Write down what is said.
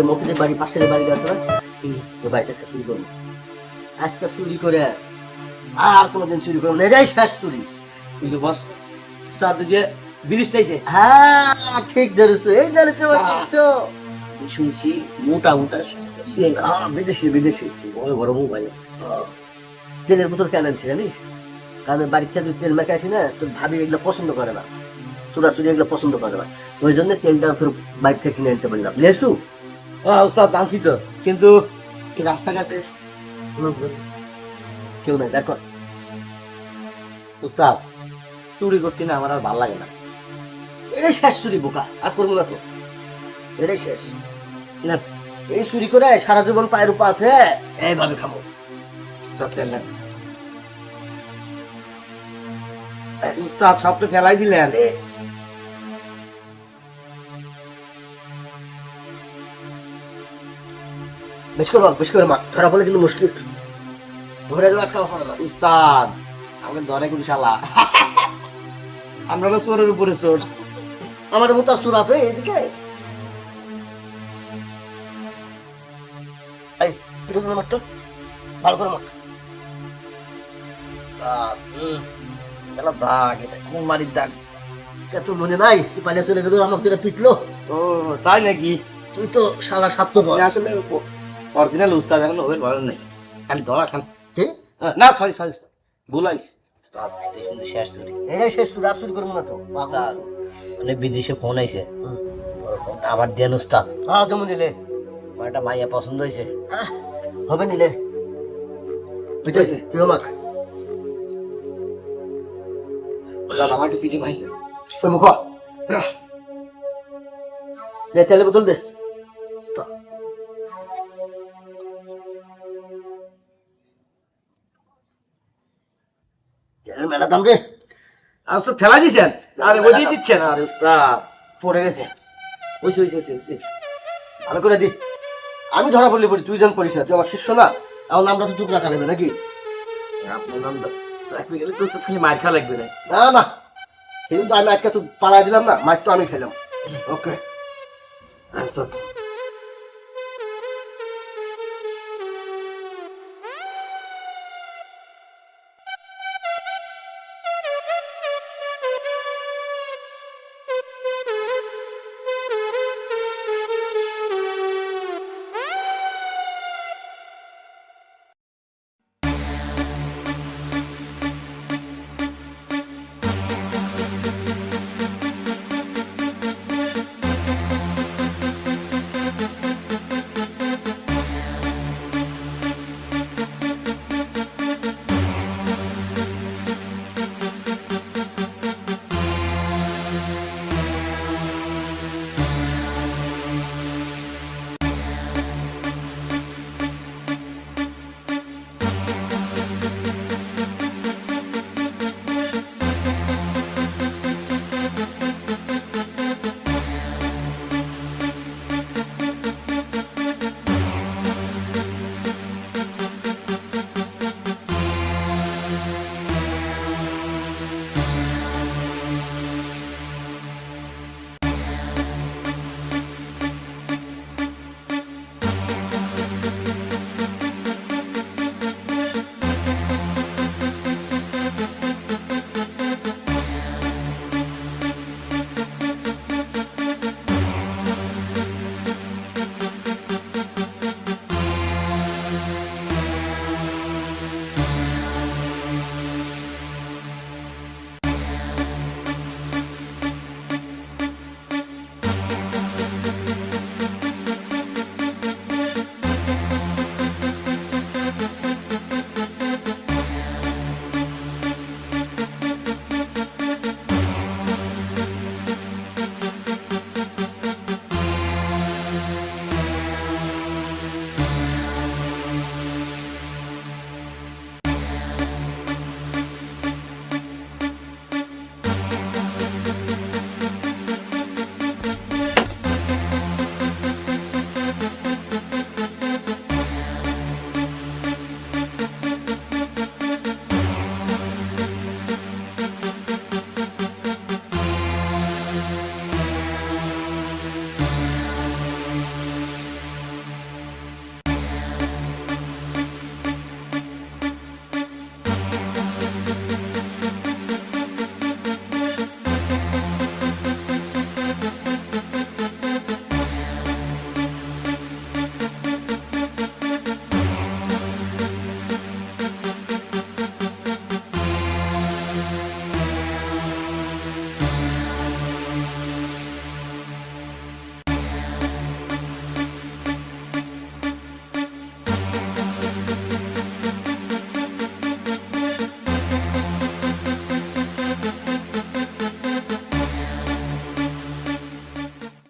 যে মফিজের বাড়ি, পাশের বাড়ি আছে না ওই বাড়িটা একটা চুরি করব আজকে চুরি করে আর কোনোদিন চুরি করব না। এটাই শেষ চুরি। কিন্তু বস, তার যে ব্রিজ চাইছে। হ্যাঁ ঠিক ধরেছো, এই ধরেছো শুনছি, মোটা মোটা বিদেশি বিদেশি। বড় বড় মোবাইল তেলের বোতল কেন আনছি জানিস? কারণ বাড়ির থেকে তেল মেখে আসি না, তোর ভাবি এগুলো পছন্দ করে না। চুরাচুরি এগুলো পছন্দ করে না। ওই জন্য তেলটা তোর বাইক থেকে কিনে আনতে পারলাম। লেসু উস্তাদ আনছি তো। কিন্তু রাস্তাঘাটে কেউ দেখো। উস্তাদ চুরি করতে না আমার আর ভালো লাগে না। এটাই শেষ চুরি বোকা, আর করব না তো। এটাই শেষ। না, এই চুরি করে সারা জীবন পায়ের উপা আছে, এইভাবে খাব। উস্তাদ সব তো ফেলাই দিলেন। বেশ করে মা, বেশ করে মা ধরা পড়লে কিন্তু মুশকিল। খাওয়া না। উস্তাদ আমাকে ধরে কোন শালা। আমরা চোরের উপরে চোর। আমার মতো সুর আছে এদিকে এই মারতো। ভালো করে শালা দাগ এটা। কোন মারির দাগ? এত মনে নাই? তুই পালিয়ে চলে গেল আমাকে পিটলো? ও তাই নাকি? তুই তো সারা আপনি আসলে অরিজিনাল উস্তাদ এখন ওই ভয় নেই। আমি ধরা খান। কি? না সরি সরি ভুলাইস শেষ সুর করব না তো। মানে বিদেশে ফোন আইছে। দেন উস্তাদ। হ্যাঁ আমার একটা মাইয়া পছন্দ হয়েছে হবে নিলে। তুই আমাকে আমার মুখ তেলের বোতল দে। দাম রে। আর তো ঠেলা দিচ্ছেন আরে ওই দিচ্ছেন আরে পড়ে গেছে। ওইসে ওইসে ভালো করে দি। আমি ধরা পড়লি পড়ি তুই যেন পড়িস না তুই আমার শিষ্য না। আমার নামটা তো টুকরা চালাবে নাকি? আপনার নাম রাখতে গেলে তো খালি মার খাওয়া লাগবে না। না না। কিন্তু আমি আজকে তো পাড়া দিলাম না মাছ তো আমি খেলাম। ওকে। আচ্ছা।